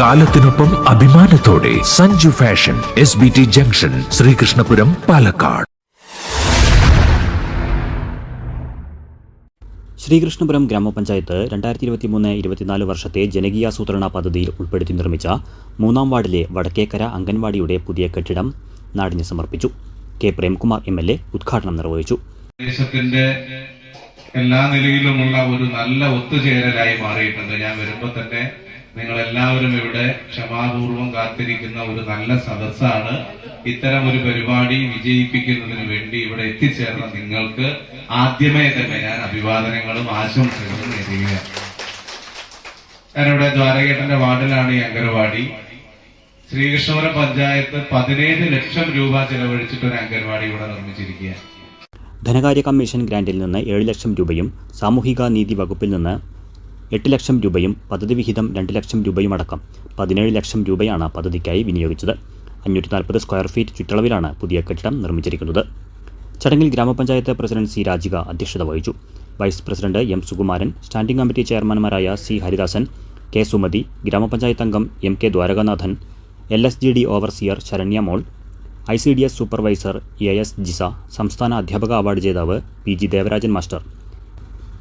കാലത്തിനൊപ്പം അഭിമാനത്തോടെ Sanju fashion S B T junction Sreekrishnapuram Palakkad. Sreekrishnapuram ഗ്രാമപഞ്ചായത്ത് രണ്ടായിരത്തി ഇരുപത്തി മൂന്ന് ഇരുപത്തിനാല് വർഷത്തെ ജനകീയാസൂത്രണ പദ്ധതിയിൽ ഉൾപ്പെടുത്തി നിർമ്മിച്ച മൂന്നാം വാർഡിലെ വടക്കേക്കര അംഗൻവാടിയുടെ പുതിയ കെട്ടിടം നാടിന് സമർപ്പിച്ചു. K Premkumar M L A ഉദ്ഘാടനം നിർവഹിച്ചു. ദേശത്തിന്റെ എല്ലാ നിലയിലുമുള്ള ഒരു നല്ല ഒത്തുചേരലായി മാറിയിട്ടുണ്ട്. ഞാൻ വരുമ്പോ തന്നെ നിങ്ങൾ എല്ലാവരും ഇവിടെ ക്ഷമാപൂർവം കാത്തിരിക്കുന്ന ഒരു നല്ല സദസ്സാണ്. ഇത്തരം ഒരു പരിപാടി വിജയിപ്പിക്കുന്നതിന് വേണ്ടി ഇവിടെ എത്തിച്ചേർന്ന നിങ്ങൾക്ക് ആദ്യമേ തന്നെ ഞാൻ അഭിവാദനങ്ങളും ആശംസകളും നേരുകയാണ്. ഞാനിവിടെ ദ്വാരകേട്ടന്റെ വാർഡിലാണ് ഈ അംഗനവാടി. ശ്രീകൃഷ്ണപുരം പഞ്ചായത്ത് പതിനേഴ് ലക്ഷം രൂപ ചെലവഴിച്ചിട്ട് ഒരു അംഗൻവാടി ഇവിടെ നിർമ്മിച്ചിരിക്കുകയാണ്. ധനകാര്യ കമ്മീഷൻ ഗ്രാന്റിൽ നിന്ന് ഏഴ് ലക്ഷം രൂപയും സാമൂഹിക നീതി വകുപ്പിൽ നിന്ന് എട്ട് ലക്ഷം രൂപയും പദ്ധതി വിഹിതം രണ്ട് ലക്ഷം രൂപയും അടക്കം പതിനേഴ് ലക്ഷം രൂപയാണ് പദ്ധതിക്കായി വിനിയോഗിച്ചത്. അഞ്ഞൂറ്റി നാൽപ്പത് സ്ക്വയർ ഫീറ്റ് ചുറ്റളവിലാണ് പുതിയ കെട്ടിടം നിർമ്മിച്ചിരിക്കുന്നത്. ചടങ്ങിൽ ഗ്രാമപഞ്ചായത്ത് പ്രസിഡന്റ് സി രാജിക അധ്യക്ഷത വഹിച്ചു. Vice president M Sukumaran standing committee ചെയർമാൻമാരായ C Haridasan K Sumathi ഗ്രാമപഞ്ചായത്ത് അംഗം M K Dwarakanathan L S G D overseer Saranya Mol I C D S supervisor A S Jisa സംസ്ഥാന അധ്യാപക അവാർഡ് ജേതാവ് P G Devarajan master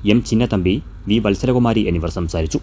M Chinnathambi V Vatsarakumari എന്നിവർ സംസാരിച്ചു